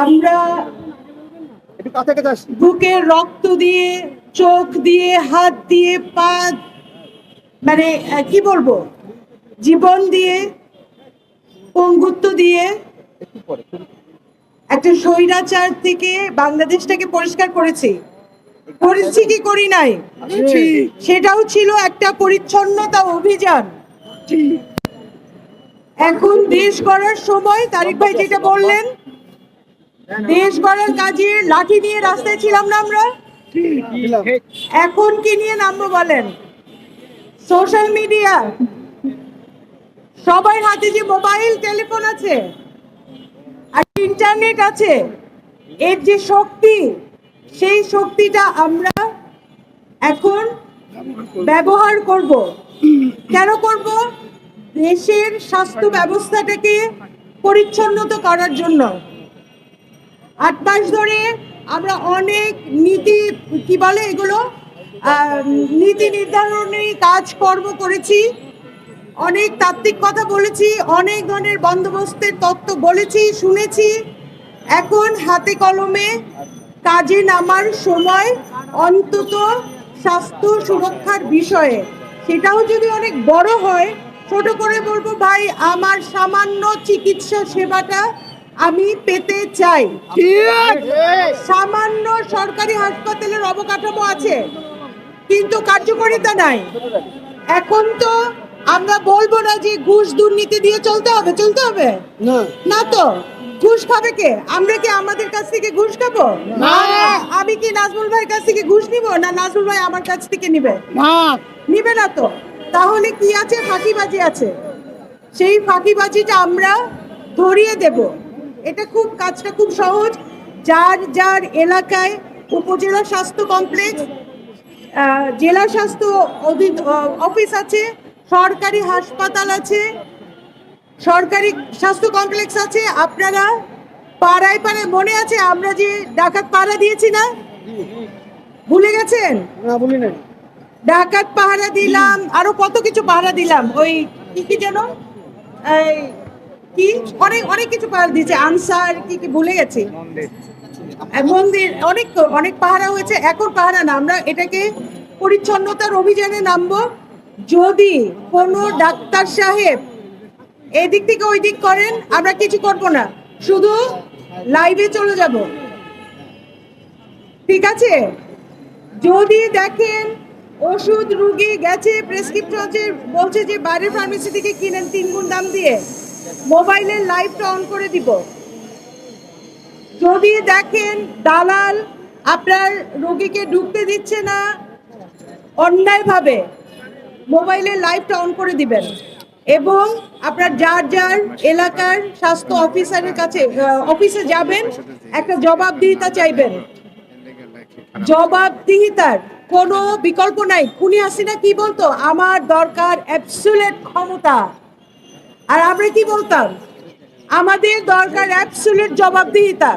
আমরা একটু কাছাকাছি আসি বুকে রক্ত দিয়ে চোখ দিয়ে হাত দিয়ে পা মানে কি বলব? জীবন দিয়ে পঙ্গুত্ব দিয়ে একটা স্বৈরাচার থেকে বাংলাদেশটাকে পরিষ্কার করেছি। করেছি কি করি নাই? সেটাও ছিল একটা পরিচ্ছন্নতা অভিযান। এখন দেশ গড়ার সময় তারিক ভাই যেটা বললেন দেশ গড়ার কাজে লাঠি নিয়ে রাস্তায় ছিলাম না আমরা? এখন কি নিয়ে নামবো বলেন? সোশ্যাল মিডিয়া সবার হাতে যে মোবাইল টেলিফোন আছে, আর ইন্টারনেট আছে, এর যে শক্তি, সেই শক্তিটা আমরা এখন ব্যবহার করব। কেন করব? দেশের স্বাস্থ্য ব্যবস্থাটাকে পরিচ্ছন্নত করার জন্য। আট মাস ধরে আমরা অনেক নীতি, কি বলে এগুলো? নীতি নির্ধারণী কাজকর্ম করেছি। অনেক তাত্ত্বিক কথা বলেছি, অনেক ধরনের বন্দোবস্তের তত্ত্ব বলেছি, শুনেছি। এখন হাতে কলমে কাজে নামার সময় অন্তত স্বাস্থ্য সুরক্ষার বিষয়ে। সেটাও যদি অনেক বড় হয়, ছোট করে বলব ভাই, আমার সামান্য চিকিৎসা সেবাটা আমি পেতে চাই। সামান্য সরকারি হাসপাতালের অবকাঠামো আছে কিন্তু কার্যকারিতা নাই। এখন তো আমরা বলব না যে ঘুষ দুর্নীতি দিয়ে চলতে হবে চলতে হবে? না। না তো? ঘুষ খাবে কে? আমরা কি আমাদের কাছ থেকে ঘুষ খাব? আমি কি নাজমুল ভাইয়ের কাছ থেকে ঘুষ নিব না নাজমুল ভাই আমার কাছ থেকে নিবে? নিবে না তো? তাহলে কি আছে? ফাঁকিবাজি আছে। সেই ফাঁকিবাজিটা আমরা ধরিয়ে দেব। এটা খুব কাজটা খুব সহজ। যার যার এলাকায় উপজেলা স্বাস্থ্য কমপ্লেক্স জেলা স্বাস্থ্য অফিস আছে সরকারি হাসপাতাল আছে সরকারি স্বাস্থ্য কমপ্লেক্স আছে। আপনারা পাড়ায় পাড়ায় মনে আছে আমরা যে ডাকাত পাড়া দিয়েছি না? ভুলে গেছেন? না ডাকাত পাহারা দিলাম আরও কত কিছু পাহারা দিলাম। ওই কি কি যেন? এই কি? অনেক অনেক কিছু পাহারা দিয়েছে। আনসার কি কি ভুলে গেছি? মন্দির। অনেক অনেক পাহারা হয়েছে। এখন পাহারা না। আমরা এটাকে পরিচ্ছন্নতার অভিযানে নামবো। যদি কোনো ডাক্তার সাহেব এদিক থেকে ওই দিক করেন আমরা কিছু করব না। শুধু লাইভে চলে যাব। ঠিক আছে? যদি দেখেন ওষুধ রুগী গেছে প্রেসক্রিপশন বলছে যে বাইরের ফার্মেসি থেকে কিনেন তিন গুণ দাম দিয়ে। মোবাইলের লাইভটা অন করে দিব। যদি দেখেন দালাল আপনার রোগীকে ঢুকতে দিচ্ছে না, অন্যায়ভাবে মোবাইলের লাইভটা অন করে দিবেন। এবং আপনার যার যার এলাকার স্বাস্থ্য অফিসারের কাছে অফিসে যাবেন, একটা জবাবদিহিতা চাইবেন। জবাবদিহিতার কোনো বিকল্প নাই। খুনি হাসিনা কি বলতো? আমার দরকার অ্যাবসুলেট ক্ষমতা। আর আমরা কি বলতাম? আমাদের দরকার অ্যাবসুলেট জবাবদিহিতা।